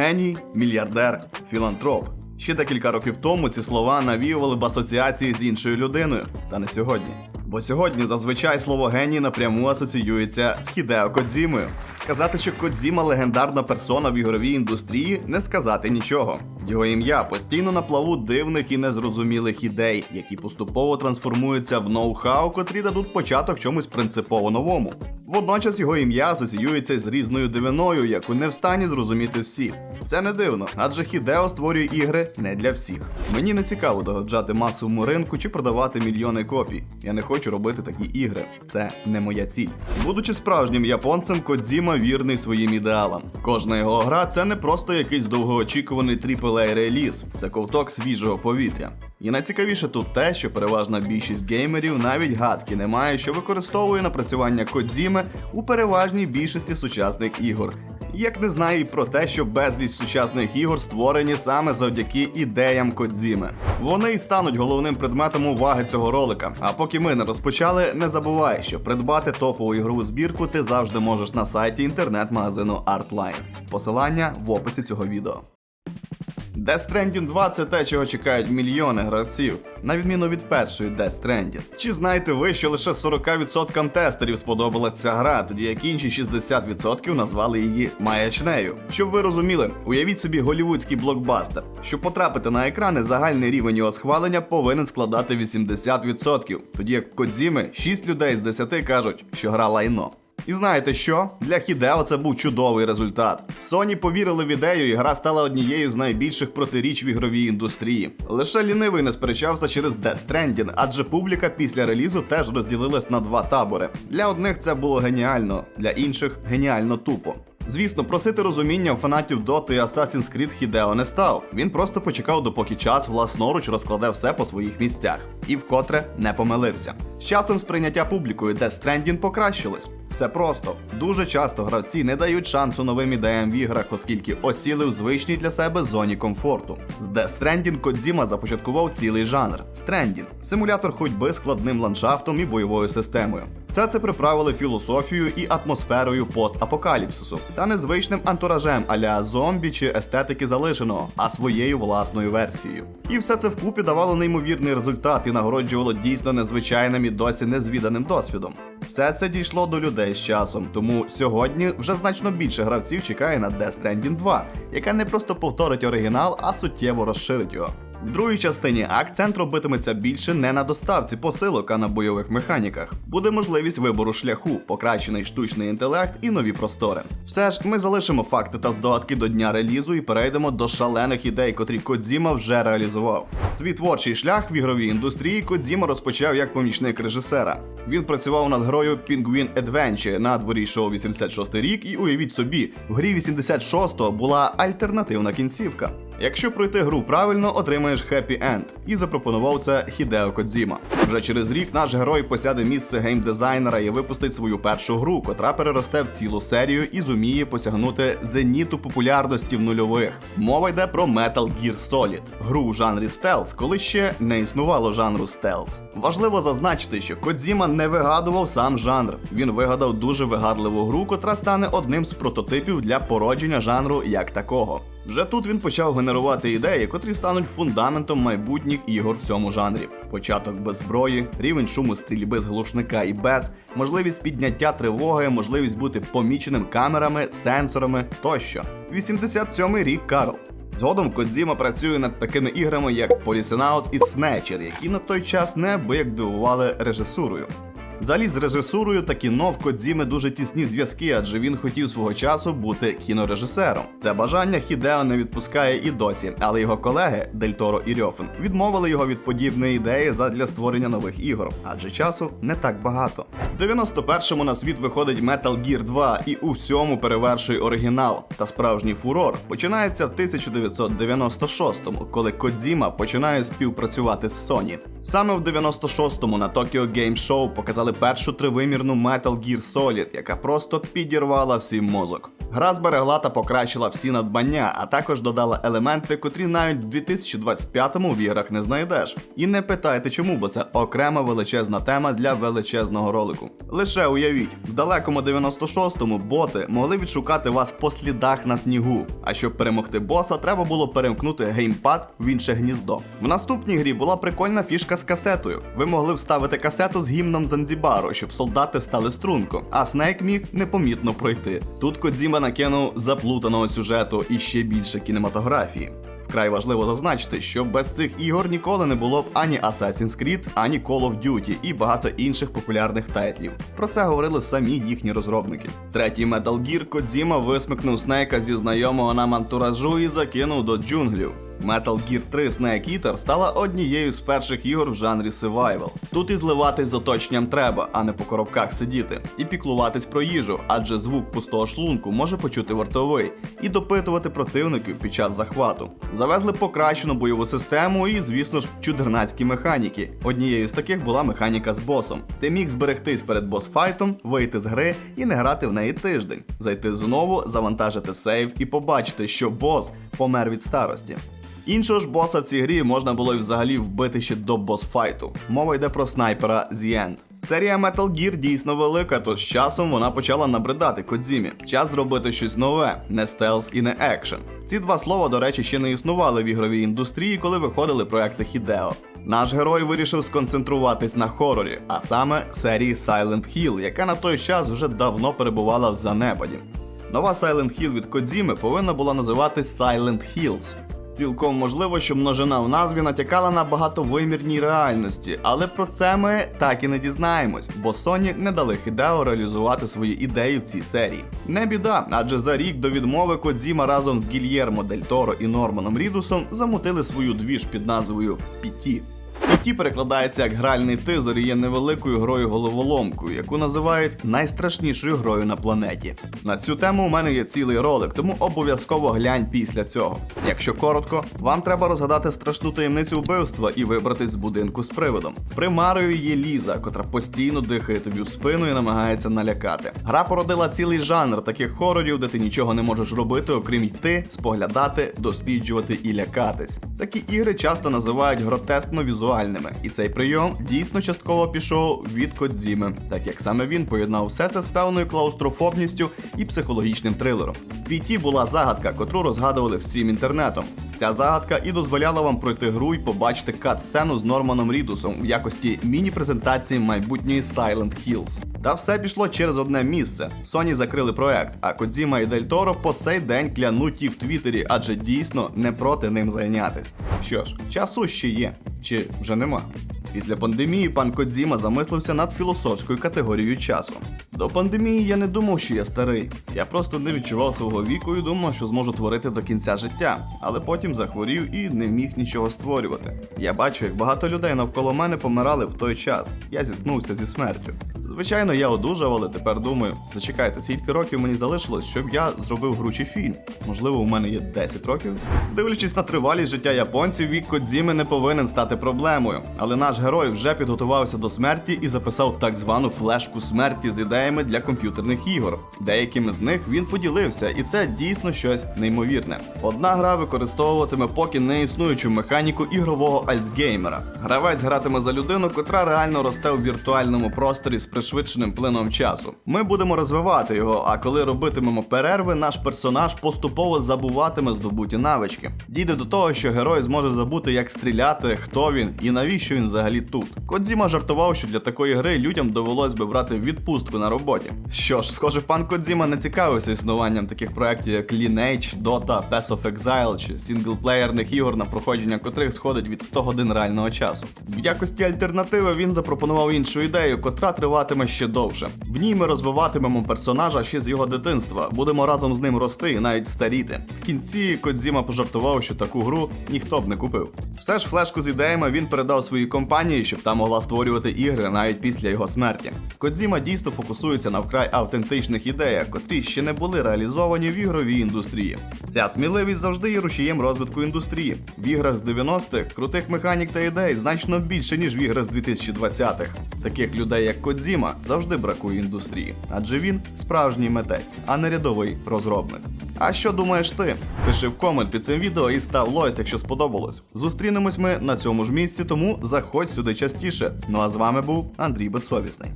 Геній, мільярдер, філантроп. Ще декілька років тому ці слова навіювали б асоціації з іншою людиною, та не сьогодні. Бо сьогодні зазвичай слово геній напряму асоціюється з Хідео Кодзімою. Сказати, що Кодзіма легендарна персона в ігровій індустрії, не сказати нічого. Його ім'я постійно на плаву дивних і незрозумілих ідей, які поступово трансформуються в ноу-хау, котрі дадуть початок чомусь принципово новому. Водночас його ім'я асоціюється з різною дивиною, яку не встані зрозуміти всі. Це не дивно, адже Хідео створює ігри не для всіх. Мені не цікаво догоджати масовому ринку чи продавати мільйони копій. Я не хочу робити такі ігри. Це не моя ціль. Будучи справжнім японцем, Кодзіма вірний своїм ідеалам. Кожна його гра це не просто якийсь довгоочікуваний aaa реліз, це ковток свіжого повітря. І найцікавіше тут те, що переважна більшість геймерів навіть гадки не має, що використовує напрацювання Кодзіми у переважній більшості сучасних ігор. Як не знає й про те, що безліч сучасних ігор створені саме завдяки ідеям Кодзіми. Вони й стануть головним предметом уваги цього ролика. А поки ми не розпочали, не забувай, що придбати топову ігрову збірку ти завжди можеш на сайті інтернет-магазину Artline. Посилання в описі цього відео. Death Stranding 2 це те, чого чекають мільйони гравців, на відміну від першої Death Stranding. Чи знаєте ви, що лише 40% тестерів сподобалася ця гра, тоді як інші 60% назвали її маячнею? Щоб ви розуміли, уявіть собі голівудський блокбастер. Щоб потрапити на екрани, загальний рівень його схвалення повинен складати 80%, тоді як в Кодзіми 6 людей з 10 кажуть, що гра лайно. І знаєте що? Для Хідео це був чудовий результат. Sony повірили в ідею, і гра стала однією з найбільших протиріч в ігровій індустрії. Лише лінивий не сперечався через Death Stranding, адже публіка після релізу теж розділилась на два табори. Для одних це було геніально, для інших геніально тупо. Звісно, просити розуміння у фанатів Dota і Assassin's Creed Хідео не став. Він просто почекав, допоки час власноруч розкладе все по своїх місцях. І вкотре не помилився. З часом сприйняття публікою Death Stranding покращилось. Все просто. Дуже часто гравці не дають шансу новим ідеям в іграх, оскільки осіли в звичній для себе зоні комфорту. З Death Stranding Кодзіма започаткував цілий жанр Stranding – симулятор ходьби складним ландшафтом і бойовою системою. Все це приправили філософією і атмосферою постапокаліпсису та незвичним антуражем аля зомбі чи естетики залишеного, а своєю власною версією. І все це вкупі давало неймовірний результат і нагороджувало дійсно незвичайним і досі незвіданим досвідом. Все це дійшло до людей з часом, тому сьогодні вже значно більше гравців чекає на Death Stranding 2, яка не просто повторить оригінал, а суттєво розширить його. В другій частині акцент робитиметься більше не на доставці посилок, а на бойових механіках. Буде можливість вибору шляху, покращений штучний інтелект і нові простори. Все ж ми залишимо факти та здогадки до дня релізу і перейдемо до шалених ідей, котрі Кодзіма вже реалізував. Свій творчий шлях в ігровій індустрії Кодзіма розпочав як помічник режисера. Він працював над грою Penguin Adventure на дворі шоу 86 рік, і уявіть собі, в грі 86-го була альтернативна кінцівка. Якщо пройти гру правильно, отримаєш хеппі енд. І запропонував це Хідео Кодзіма. Вже через рік наш герой посяде місце геймдизайнера і випустить свою першу гру, котра переросте в цілу серію і зуміє посягнути зеніту популярності в нульових. Мова йде про Metal Gear Solid, гру у жанрі стелс, коли ще не існувало жанру стелс. Важливо зазначити, що Кодзіма не вигадував сам жанр. Він вигадав дуже вигадливу гру, котра стане одним з прототипів для породження жанру як такого. Вже тут він почав генерувати ідеї, котрі стануть фундаментом майбутніх ігор в цьому жанрі. Початок без зброї, рівень шуму стрільби з глушника і без, можливість підняття тривоги, можливість бути поміченим камерами, сенсорами тощо. 87-й рік Карл. Згодом Кодзіма працює над такими іграми, як Policenaut і Snatcher, які на той час неабияк дивували режисурою. Взагалі з режисурою та кіно в Кодзіми дуже тісні зв'язки, адже він хотів свого часу бути кінорежисером. Це бажання Хідео не відпускає і досі, але його колеги Дель Торо і Рьофен відмовили його від подібної ідеї задля створення нових ігор, адже часу не так багато. В 91-му на світ виходить Metal Gear 2 і у всьому перевершує оригінал. Та справжній фурор починається в 1996-му, коли Кодзіма починає співпрацювати з Sony. Саме в 96-му на Tokyo Game Show показали першу тривимірну Metal Gear Solid, яка просто підірвала всім мозок. Гра зберегла та покращила всі надбання, а також додала елементи, котрі навіть в 2025-му в іграх не знайдеш. І не питайте чому, бо це окрема величезна тема для величезного ролику. Лише уявіть, в далекому 96-му боти могли відшукати вас по слідах на снігу. А щоб перемогти боса, треба було перемкнути геймпад в інше гніздо. В наступній грі була прикольна фішка з касетою. Ви могли вставити касету з гімном Занзібару, щоб солдати стали струнко, а Снейк міг непомітно пройти. Тут Кодзіма накинув заплутаного сюжету і ще більше кінематографії. Вкрай важливо зазначити, що без цих ігор ніколи не було б ані Assassin's Creed, ані Call of Duty і багато інших популярних тайтлів. Про це говорили самі їхні розробники. Третій Metal Gear Кодзіма висмикнув Снейка зі знайомого нам антуражу і закинув до джунглів. Metal Gear 3 Snake Eater стала однією з перших ігор в жанрі Survival. Тут і зливатись з оточенням треба, а не по коробках сидіти, і піклуватись про їжу, адже звук пустого шлунку може почути вартовий, і допитувати противників під час захвату. Завезли покращену бойову систему і, звісно ж, чудернацькі механіки. Однією з таких була механіка з босом. Ти міг зберегтись перед босфайтом, вийти з гри і не грати в неї тиждень, зайти знову, завантажити сейв і побачити, що бос помер від старості. Іншого ж боса в цій грі можна було й взагалі вбити ще до босфайту. Мова йде про снайпера End. Серія Metal Gear дійсно велика, то з часом вона почала набридати Кодзімі. Час зробити щось нове, не стелс і не екшен. Ці два слова, до речі, ще не існували в ігровій індустрії, коли виходили проекти Хідео. Наш герой вирішив сконцентруватись на хорорі, а саме серії Silent Hill, яка на той час вже давно перебувала в занепаді. Нова Silent Hill від Кодзіми повинна була називатись Silent Hills. Цілком можливо, що множина в назві натякала на багатовимірній реальності, але про це ми так і не дізнаємось, бо Sony не дали Хідео реалізувати свої ідеї в цій серії. Не біда, адже за рік до відмови Кодзіма разом з Гільєрмо Дель Торо і Норманом Рідусом замутили свою двіж під назвою Піті. Піті перекладається як гральний тизер є невеликою грою головоломкою, яку називають найстрашнішою грою на планеті. На цю тему у мене є цілий ролик, тому обов'язково глянь після цього. Якщо коротко, вам треба розгадати страшну таємницю вбивства і вибратись з будинку з приводом. Примарою є Ліза, котра постійно дихає тобі в спину і намагається налякати. Гра породила цілий жанр таких хорорів, де ти нічого не можеш робити, окрім йти, споглядати, досліджувати і лякатись. Такі ігри часто називають гротескно візуальними, і цей прийом дійсно частково пішов від Кодзіми, так як саме він поєднав все це з певною клаустрофобністю і психологічним трилером. В піті була загадка, котру розгадували всім інтернетом. Ця загадка і дозволяла вам пройти гру і побачити кат-сцену з Норманом Рідусом в якості міні-презентації майбутньої Silent Hills. Та все пішло через одне місце. Sony закрили проект, а Кодзіма і Дель Торо по сей день клянуть їх в Твіттері, адже дійсно не проти ним зайнятись. Що ж, часу ще є, чи вже нема. Після пандемії пан Кодзіма замислився над філософською категорією часу. До пандемії я не думав, що я старий. Я просто не відчував свого віку і думав, що зможу творити до кінця життя, але потім захворів і не міг нічого створювати. Я бачу, як багато людей навколо мене помирали в той час. Я зіткнувся зі смертю. Звичайно, я одужав, але тепер думаю, зачекайте, скільки років мені залишилось, щоб я зробив гру чи фільм. Можливо, у мене є 10 років. Дивлячись на тривалість життя японців, вік Кодзіми не повинен стати проблемою. Але наш герой вже підготувався до смерті і записав так звану флешку смерті з ідеями для комп'ютерних ігор. Деякими з них він поділився, і це дійсно щось неймовірне. Одна гра використовуватиме поки не існуючу механіку ігрового альцгеймера. Гравець гратиме за людину, котра реально росте у віртуальному просторі з пришвидшеним плином часу. Ми будемо розвивати його, а коли робитимемо перерви, наш персонаж поступово забуватиме здобуті навички. Дійде до того, що герой зможе забути, як стріляти, хто він і навіщо він взагалі тут. Кодзіма жартував, що для такої гри людям довелось би брати відпустку на роботі. Що ж, схоже, пан Кодзіма не цікавився існуванням таких проєктів, як Lineage, Dota, Path of Exile чи сінглплеєрних ігор, на проходження котрих сходить від 100 годин реального часу. В якості альтернативи він запропонував іншу ідею, котра триватиме ще довше. В ній ми розвиватимемо персонажа ще з його дитинства, будемо разом з ним рости і навіть старіти. В кінці Кодзіма пожартував, що таку гру ніхто б не купив. Все ж флешку з ідеями він передав своїй компанії, щоб та могла створювати ігри навіть після його смерті. Кодзіма дійсно фокусується на вкрай автентичних ідеях, котрі ще не були реалізовані в ігровій індустрії. Ця сміливість завжди є рушієм розвитку індустрії. В іграх з 90-х крутих механік та ідей значно більше, ніж в іграх з 2020-х. Таких людей, як Кодзіма, завжди бракує індустрії, адже він справжній митець, а не рядовий розробник. А що думаєш ти? Пиши в комент під цим відео і став лойс, якщо сподобалось. Зустрінемось ми на цьому ж місці, тому заходь сюди частіше. Ну а з вами був Андрій Безсовісний.